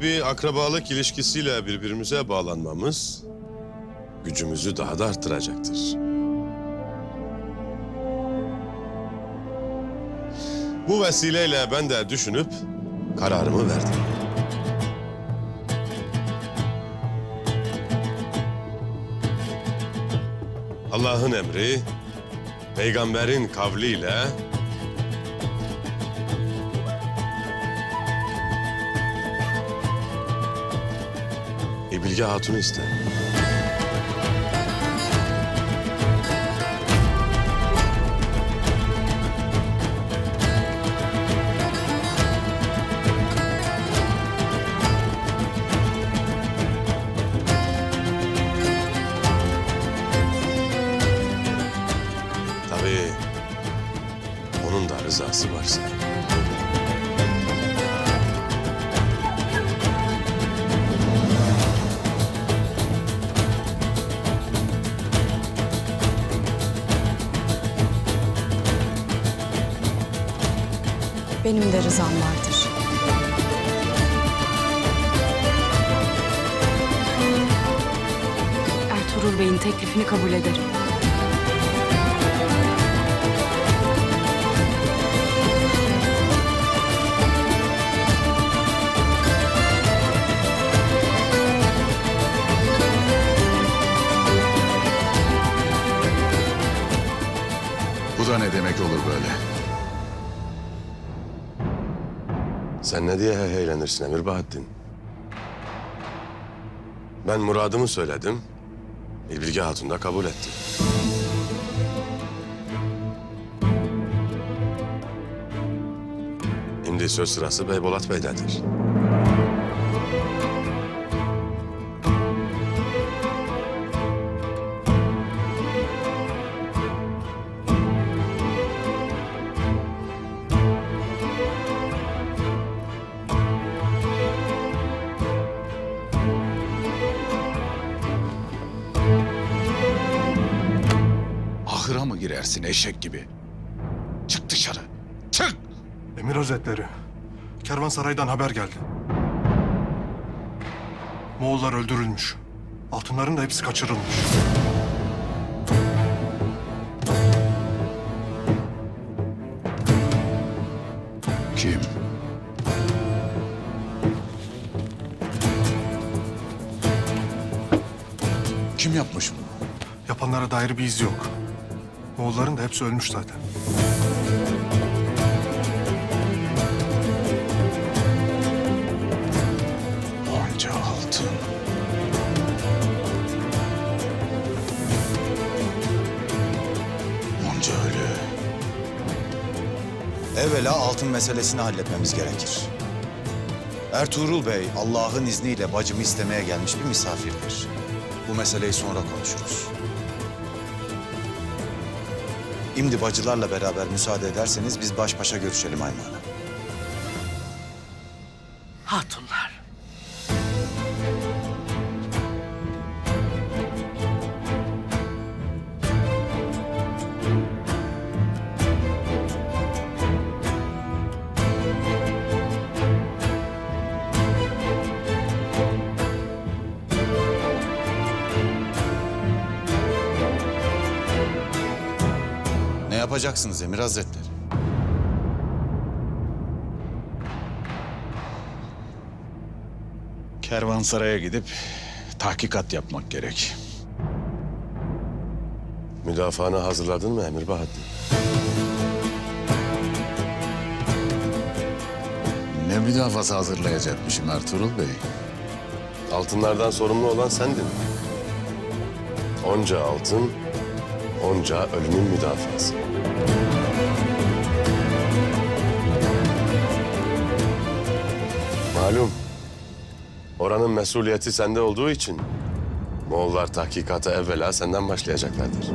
bir akrabalık ilişkisiyle birbirimize bağlanmamız gücümüzü daha da arttıracaktır. Bu vesileyle ben de düşünüp kararımı verdim. Allah'ın emri, peygamberin kavliyle İbilge Hatun'u iste. Tabii onun da rızası varsa. Benim de rızam vardır. Ertuğrul Bey'in teklifini kabul ederim. Bu da ne demek olur böyle? Sen ne diye heylenirsin Emir Bahattin? Ben muradımı söyledim. İlbilge Hatun da kabul etti. Şimdi söz sırası Beybolat Bey'dedir. Ahıra mı girersin eşek gibi? Çık dışarı. Çık! Emir Hazretleri, kervansaraydan haber geldi. Moğollar öldürülmüş. Altınların da hepsi kaçırılmış. Kim? Kim yapmış bunu? Yapanlara dair bir iz yok. Moğolların da hepsi ölmüş zaten. Onca altın. Onca ölü. Evvela altın meselesini halletmemiz gerekir. Ertuğrul Bey Allah'ın izniyle bacımı istemeye gelmiş bir misafirdir. Bu meseleyi sonra konuşuruz. Şimdi bacılarla beraber müsaade ederseniz biz baş başa görüşelim Ayma Hanım. Hatunlar. Yapacaksınız Emir Hazretleri? Kervansaray'a gidip tahkikat yapmak gerek. Müdafaanı hazırladın mı Emir Bahattin? Ne müdafası hazırlayacakmışım Ertuğrul Bey? Altınlardan sorumlu olan sendin. Onca altın, onca ölümün müdafası. Malum, oranın mesuliyeti sende olduğu için Moğollar tahkikata evvela senden başlayacaklardır.